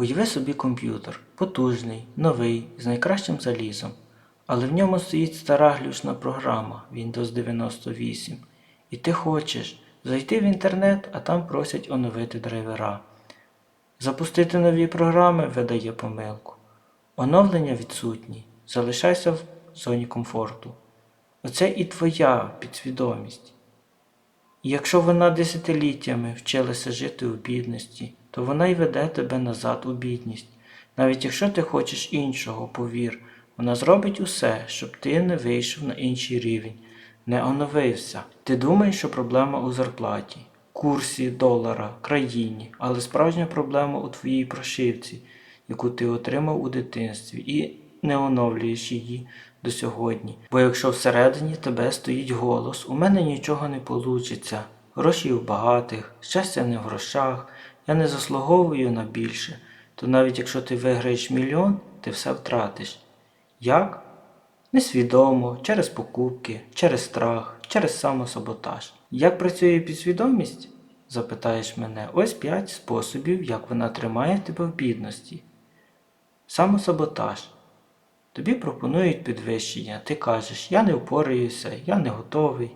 Уяви собі комп'ютер, потужний, новий, з найкращим залізом, але в ньому стоїть стара глючна програма Windows 98, і ти хочеш зайти в інтернет, а там просять оновити драйвера. Запустити нові програми видає помилку. Оновлення відсутні. Залишайся в зоні комфорту. Оце і твоя підсвідомість. І якщо вона десятиліттями вчилася жити у бідності, то вона й веде тебе назад у бідність. Навіть якщо ти хочеш іншого, повір, вона зробить усе, щоб ти не вийшов на інший рівень, не оновився. Ти думаєш, що проблема у зарплаті, курсі долара, країні, але справжня проблема у твоїй прошивці, яку ти отримав у дитинстві, і не оновлюєш її до сьогодні. Бо якщо всередині тебе стоїть голос, у мене нічого не получиться. Гроші багатих, щастя не в грошах, я не заслуговую на більше, то навіть якщо ти виграєш мільйон, ти все втратиш. Як? Несвідомо, через покупки, через страх, через самосаботаж. Як працює підсвідомість? Запитаєш мене, ось п'ять способів, як вона тримає тебе в бідності. Самосаботаж. Тобі пропонують підвищення, ти кажеш, я не впораюся, я не готовий,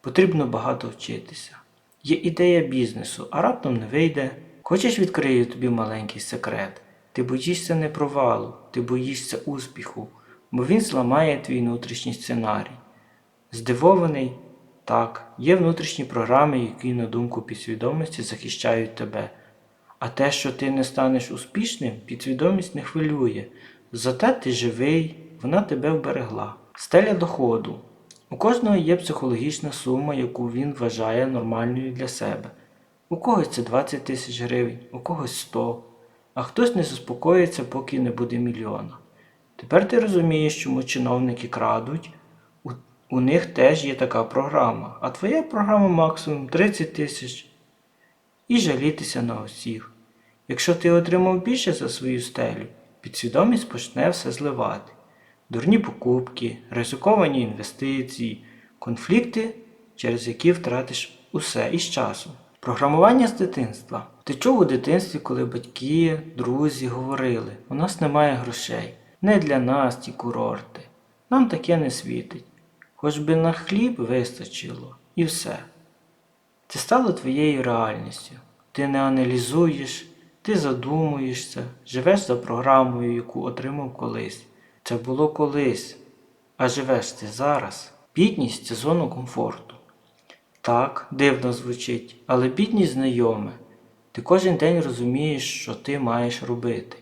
потрібно багато вчитися. Є ідея бізнесу, а раптом не вийде. Хочеш відкрию тобі маленький секрет. Ти боїшся не провалу, ти боїшся успіху, бо він зламає твій внутрішній сценарій. Здивований? Так, є внутрішні програми, які, на думку підсвідомості, захищають тебе. А те, що ти не станеш успішним, підсвідомість не хвилює. Зате ти живий, вона тебе вберегла. Стеля доходу. У кожного є психологічна сума, яку він вважає нормальною для себе. У когось це 20 тисяч гривень, у когось 100, а хтось не заспокоїться, поки не буде мільйона. Тепер ти розумієш, чому чиновники крадуть. У, у них теж є така програма, а твоя програма максимум 30 тисяч. І жалітися на усіх. Якщо ти отримав більше за свою стелю, підсвідомість почне все зливати. Дурні покупки, ризиковані інвестиції, конфлікти, через які втратиш усе із часом. Програмування з дитинства. Ти чув у дитинстві, коли батьки, друзі говорили, у нас немає грошей, не для нас ті курорти. Нам таке не світить. Хоч би на хліб вистачило, і все. Це стало твоєю реальністю. Ти не аналізуєш, ти задумуєшся, живеш за програмою, яку отримав колись. Це було колись, а живеш ти зараз. Бідність це зона комфорту. Так, дивно звучить, але бідність знайоме. Ти кожен день розумієш, що ти маєш робити.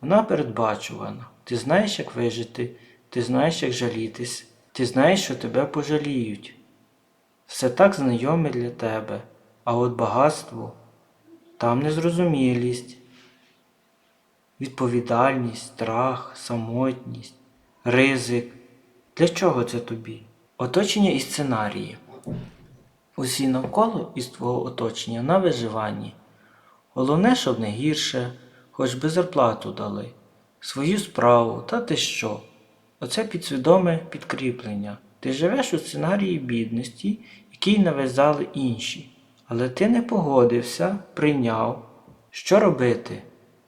Вона передбачувана. Ти знаєш, як вижити, ти знаєш, як жалітись, ти знаєш, що тебе пожаліють. Все так знайоме для тебе, а от багатство там незрозумілість, відповідальність, страх, самотність, ризик. Для чого це тобі? Оточення і сценарії. Усі навколо із твого оточення на виживанні. Головне, щоб не гірше, хоч би зарплату дали, свою справу, та ти що? Оце підсвідоме підкріплення. Ти живеш у сценарії бідності, який нав'язали інші. Але ти не погодився, прийняв. Що робити?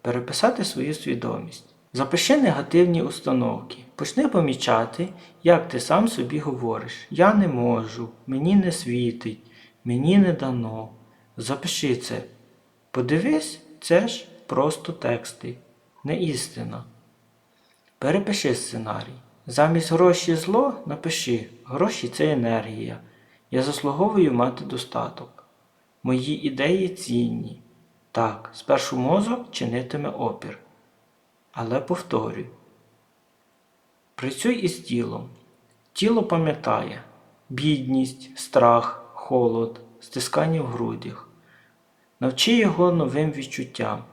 Переписати свою свідомість. Запиши негативні установки. Почни помічати, як ти сам собі говориш: Я не можу, мені не світить, мені не дано. Запиши це. Подивись, це ж просто тексти, не істина. Перепиши сценарій. Замість гроші зло напиши гроші це енергія. Я заслуговую мати достаток. Мої ідеї цінні. Так, спершу мозок чинитиме опір. Але повторюй. Працюй із тілом. Тіло пам'ятає бідність, страх, холод, стискання в грудях. Навчи його новим відчуттям,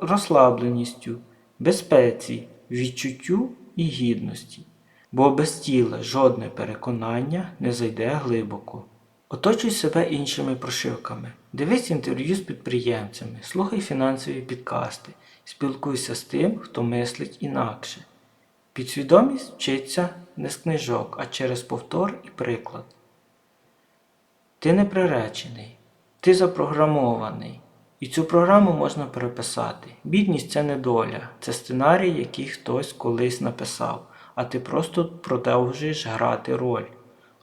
розслабленістю, безпеці, відчуттю і гідності. Бо без тіла жодне переконання не зайде глибоко. Оточуй себе іншими прошивками. Дивись інтерв'ю з підприємцями, слухай фінансові підкасти, спілкуйся з тим, хто мислить інакше. Підсвідомість вчиться не з книжок, а через повтор і приклад. Ти не приречений, ти запрограмований. І цю програму можна переписати. Бідність це не доля, це сценарій, який хтось колись написав, а ти просто продовжуєш грати роль.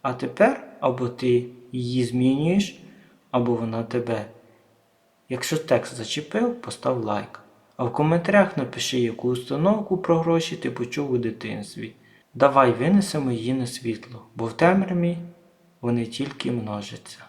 А тепер або ти її змінюєш, або вона тебе. Якщо текст зачепив, постав лайк. А в коментарях напиши, яку установку про гроші ти почув у дитинстві. Давай винесемо її на світло, бо в темряві вони тільки множаться.